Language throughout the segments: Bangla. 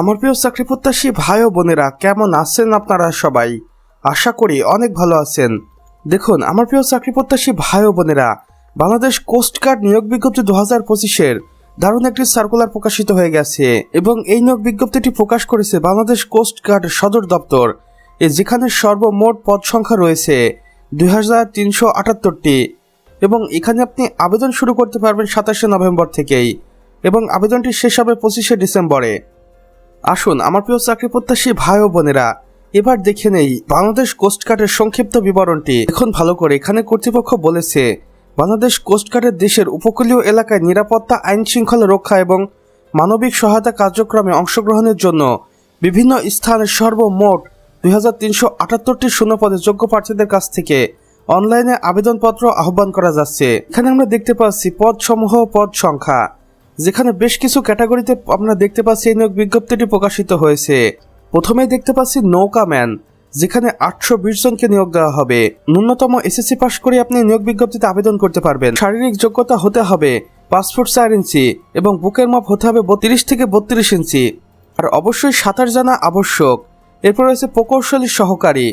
আমার প্রিয় চাকরি প্রত্যাশী ভাই ও বোনেরা, কেমন আছেন আপনারা সবাই? আশা করি অনেক ভালো আছেন। দেখুন, আমার প্রিয় চাকরি প্রত্যাশী ভাই ও বোনেরা, বাংলাদেশ কোস্টগার্ড নিয়োগ বিজ্ঞপ্তি দু হাজার পঁচিশের দারুণ একটি সার্কুলার প্রকাশিত হয়ে গেছে এবং এই নিয়োগ বিজ্ঞপ্তিটি প্রকাশ করেছে বাংলাদেশ কোস্ট গার্ড সদর দপ্তর, এ যেখানে সর্বমোট পদ সংখ্যা রয়েছে দুই হাজার তিনশো আটাত্তরটি এবং এখানে আপনি আবেদন শুরু করতে পারবেন সাতাশে নভেম্বর থেকেই এবং আবেদনটি শেষ হবে পঁচিশে ডিসেম্বরে। আসুন, আমার প্রিয় চাকরি প্রত্যাশী ভাই ও বোনেরা, এবার দেখে নেই বাংলাদেশ কোস্টগার্ডের সংক্ষিপ্ত বিবরণটি। এখন ভালো করে এখানে কর্তৃপক্ষ বলেছে, বাংলাদেশ কোস্টগার্ডের দেশের উপকূলীয় এলাকায় নিরাপত্তা, আইন শৃঙ্খলা রক্ষা এবং মানবিক সহায়তা কার্যক্রমে অংশগ্রহণের জন্য বিভিন্ন স্থানে সর্বমোট দুই হাজার তিনশো আটাত্তরটি শূন্যপদে যোগ্য প্রার্থীদের কাছ থেকে অনলাইনে আবেদনপত্র আহ্বান করা যাচ্ছে। এখানে আমরা দেখতে পাচ্ছি পদ সমূহ পদ সংখ্যা। যেখানে বেশ কিছু ক্যাটাগরিতে আমরা দেখতে পাচ্ছি এই নিয়োগ বিজ্ঞপ্তিটি প্রকাশিত হয়েছে। প্রথমেই দেখতে পাচ্ছি নৌকাম্যান যেখানে আটশো বিশ জনকে নিয়োগ দেওয়া হবে। ন্যূনতম এসএসসি পাশ করে আপনি নিয়োগ বিজ্ঞপ্তিতে আবেদন করতে পারবেন। শারীরিক যোগ্যতা হতে হবে পাসপোর্ট চার ইঞ্চি এবং বুকের মাপ হতে হবে বত্রিশ থেকে বত্রিশ ইঞ্চি। আর অবশ্যই সাঁতার জানা আবশ্যক। এরপর রয়েছে প্রকৌশলী সহকারী,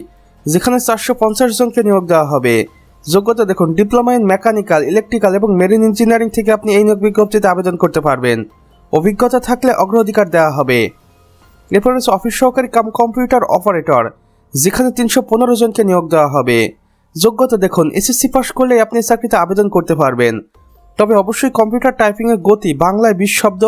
যেখানে চারশো পঞ্চাশ জনকে নিয়োগ দেওয়া হবে। যোগ্যতা দেখুন ডিপ্লোমা ইন মেকানিক্যাল ইলেকট্রিক্যাল এবং মেরিন ইঞ্জিনিয়ারিং থেকে আপনি এই নিয়োগ বিজ্ঞপ্তিতে আবেদন করতে পারবেন। অভিজ্ঞতা থাকলে অগ্রাধিকার দেওয়া হবে। এরপর রয়েছে অফিস সহকারী কাম কম্পিউটার অপারেটর যেখানে তিনশো পনেরো জনকে নিয়োগ দেওয়া হবে। যোগ্যতা দেখুন এসএসসি পাস করলে আপনি চাকরিতে আবেদন করতে পারবেন। তবে অবশ্যই কম্পিউটার টাইপিংয়ের গতি বাংলায় বিশ শব্দ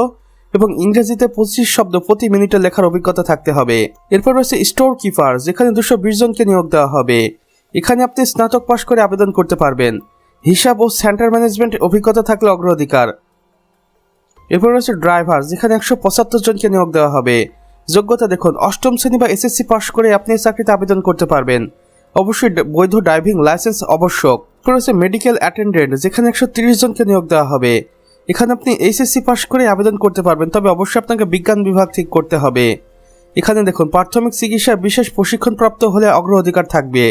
এবং ইংরেজিতে পঁচিশ শব্দ প্রতি মিনিটে লেখার অভিজ্ঞতা থাকতে হবে। এরপর রয়েছে স্টোর কিপার যেখানে দুশো বিশ জনকে নিয়োগ দেওয়া হবে। এখানে আপনি স্নাতক পাশ করে আবেদন করতে পারবেন। হিসাব ও সেন্টার ম্যানেজমেন্ট অভিজ্ঞতা থাকলে অগ্রাধিকার। এরপর রয়েছে ড্রাইভার, যেখানে একশো পঁচাত্তর জনকে নিয়োগ দেওয়া হবে। যোগ্যতা দেখুন, অষ্টম শ্রেণি বা এসএসসি পাশ করে আপনি চাকরিতে আবেদন করতে পারবেন। অবশ্যই বৈধ ড্রাইভিং লাইসেন্স আবশ্যক। রয়েছে মেডিকেল অ্যাটেন্ডেন্ট, যেখানে একশো তিরিশ জনকে নিয়োগ দেওয়া হবে। এখানে আপনি এইচএসসি পাশ করে আবেদন করতে পারবেন, তবে অবশ্যই আপনাকে বিজ্ঞান বিভাগ ঠিক করতে হবে। এখানে দেখুন, প্রাথমিক চিকিৎসা বিশেষ প্রশিক্ষণপ্রাপ্ত হলে অগ্রাধিকার থাকবে।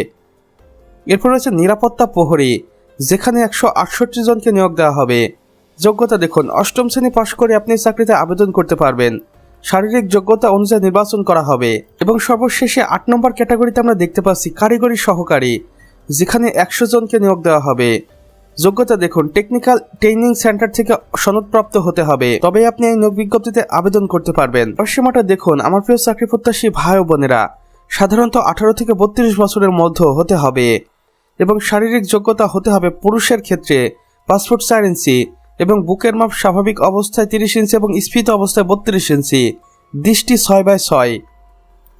এরপর রয়েছে নিরাপত্তা প্রহরী, যেখানে একশো আটষট্টি জনকে নিয়োগ দেওয়া হবে। যোগ্যতা দেখুন, অষ্টম শ্রেণি পাশ করে আপনি চাকরিতে আবেদন করতে পারবেন। শারীরিক যোগ্যতা অনুযায়ী নির্বাচন করা হবে এবং সর্বশেষে আট নম্বর ক্যাটাগরিতে আমরা দেখতে পাচ্ছি কারিগরি সহকারী, যেখানে একশো জনকে নিয়োগ দেওয়া হবে। যোগ্যতা দেখুন, টেকনিক্যাল ট্রেনিং সেন্টার থেকে সনদপ্রাপ্ত হতে হবে। তবে আপনি এই নিয়োগ বিজ্ঞপ্তিতে আবেদন করতে পারবেন। সীমাটা দেখুন, আমার প্রিয় চাকরি প্রত্যাশী ভাই বোনেরা, সাধারণত আঠারো থেকে বত্রিশ বছরের মধ্যে হতে হবে। এবং শারীরিক যোগ্যতা হতে হবে পুরুষের ক্ষেত্রে পাসপোর্ট চার ইঞ্চি এবং বুকের মাপ স্বাভাবিক অবস্থায় তিরিশ ইঞ্চি এবং স্ফীত অবস্থায় বত্রিশ ইঞ্চি। দৃষ্টি ছয় বাই ছয়।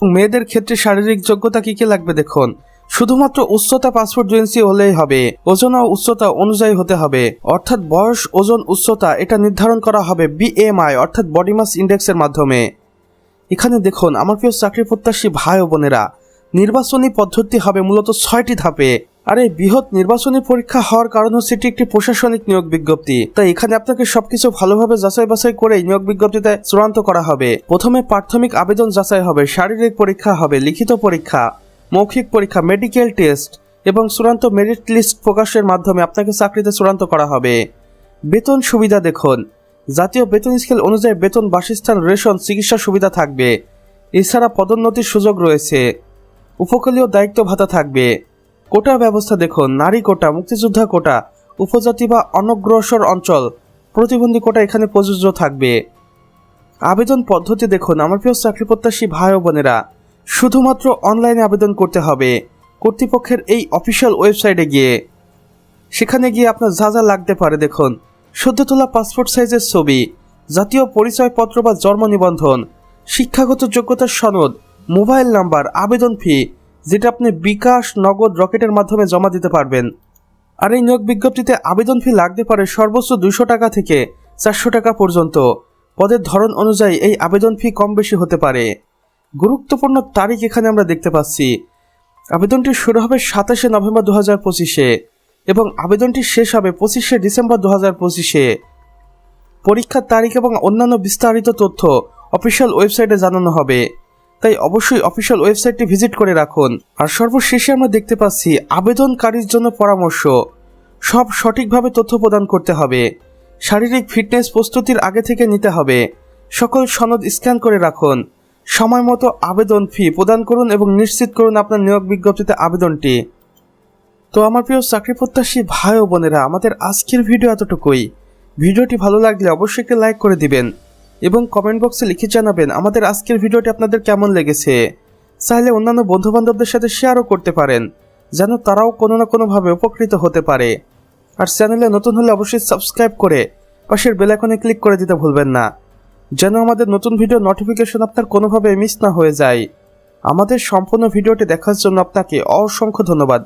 মেয়েদের ক্ষেত্রে শারীরিক যোগ্যতা কি কি লাগবে দেখুন। শুধুমাত্র উচ্চতা পাসপোর্ট দুই ইঞ্চি হলেই হবে, ওজন ও উচ্চতা অনুযায়ী হতে হবে। অর্থাৎ বয়স, ওজন, উচ্চতা, এটা নির্ধারণ করা হবে বিএমআই অর্থাৎ বডি মাস ইন্ডেক্সের মাধ্যমে। এখানে দেখুন, আমার প্রিয় চাকরি প্রত্যাশী ভাই ও বোনেরা, নির্বাচনী পদ্ধতি হবে মূলত ছয়টি ধাপে। আর এই বৃহৎ নির্বাচনী পরীক্ষা হওয়ার কারণ হচ্ছে এটি একটি প্রশাসনিক নিয়োগ বিজ্ঞপ্তি। তাই এখানে আপনাকে সবকিছু ভালোভাবে যাচাই বাছাই করে নিয়োগ বিজ্ঞপ্তিতে চূড়ান্ত করা হবে। প্রথমে প্রাথমিক আবেদন যাচাই হবে, শারীরিক পরীক্ষা হবে, লিখিত পরীক্ষা, মৌখিক পরীক্ষা মেডিকেল টেস্ট এবং চূড়ান্ত মেরিট লিস্ট প্রকাশের মাধ্যমে আপনাকে চাকরিতে চূড়ান্ত করা হবে। বেতন সুবিধা দেখুন। জাতীয় বেতন স্কেল অনুযায়ী বেতন বাসস্থান, রেশন, চিকিৎসা সুবিধা থাকবে। এছাড়া পদোন্নতির সুযোগ রয়েছে। উপকূলীয় দায়িত্ব ভাতা থাকবে। কোটা ব্যবস্থা দেখুন, নারী কোটা, মুক্তিযোদ্ধা কোটা, উপজাতি বা অনগ্রসর অঞ্চল, প্রতিবন্ধী কোটা এখানে প্রযোজ্য থাকবে। আবেদন পদ্ধতি দেখুন, আমার প্রিয় চাকরি প্রত্যাশী ভাই ও বোনেরা, শুধুমাত্র অনলাইনে আবেদন করতে হবে, কর্তৃপক্ষের এই অফিসিয়াল ওয়েবসাইটে গিয়ে। সেখানে গিয়ে আপনার যা যা লাগতে পারে দেখুন সদ্য তোলা পাসপোর্ট সাইজের ছবি, জাতীয় পরিচয়পত্র বা জন্ম নিবন্ধন, শিক্ষাগত যোগ্যতার সনদ মোবাইল নাম্বার আবেদন ফি যেটা আপনি বিকাশ নগদ রকেটের মাধ্যমে জমা দিতে পারবেন। আর এই নিয়োগ বিজ্ঞপ্তিতে আবেদন ফি লাগতে পারে সর্বোচ্চ দুশো টাকা থেকে চারশো টাকা পর্যন্ত। পদের ধরন অনুযায়ী এই আবেদন ফি কম বেশি হতে পারে। গুরুত্বপূর্ণ তারিখ এখানে আমরা দেখতে পাচ্ছি। আবেদনটি শুরু হবে সাতাশে নভেম্বর দু হাজার পঁচিশে এবং আবেদনটি শেষ হবে পঁচিশে ডিসেম্বর দু হাজার পঁচিশে। পরীক্ষার তারিখ এবং অন্যান্য বিস্তারিত তথ্য অফিসিয়াল ওয়েবসাইটে জানানো হবে। তাই অবশ্যই অফিসিয়াল ওয়েবসাইটটি ভিজিট করে রাখুন। আর সর্বশেষে আমরা দেখতে পাচ্ছি আবেদনকারীর জন্য পরামর্শ। সব সঠিকভাবে তথ্য প্রদান করতে হবে। শারীরিক ফিটনেস প্রস্তুতির আগে থেকে নিতে হবে। সকল সনদ স্ক্যান করে রাখুন। সময় মতো আবেদন ফি প্রদান করুন এবং নিশ্চিত করুন আপনার নিয়োগ বিজ্ঞপ্তিতে আবেদনটি। তো আমার প্রিয় চাকরি প্রত্যাশী ভাই ও বোনেরা, আমাদের আজকের ভিডিও এতটুকুই। ভিডিওটি ভালো লাগলে অবশ্যই লাইক করে দিবেন। এবং কমেন্ট বক্সে লিখে জানাবেন আমাদের আজকের ভিডিওটি আপনাদের কেমন লেগেছে। চাইলে অন্যান্য বন্ধু বান্ধবদের সাথে শেয়ারও করতে পারেন, যেন তারাও কোনো না কোনোভাবে উপকৃত হতে পারে। আর চ্যানেলে নতুন হলে অবশ্যই সাবস্ক্রাইব করে পাশের বেল আইকনে ক্লিক করে দিতে ভুলবেন না, যেন আমাদের নতুন ভিডিও নোটিফিকেশন আপনার কোনোভাবে মিস না হয়ে যায়। আমাদের সম্পূর্ণ ভিডিওটি দেখার জন্য আপনাকে অসংখ্য ধন্যবাদ।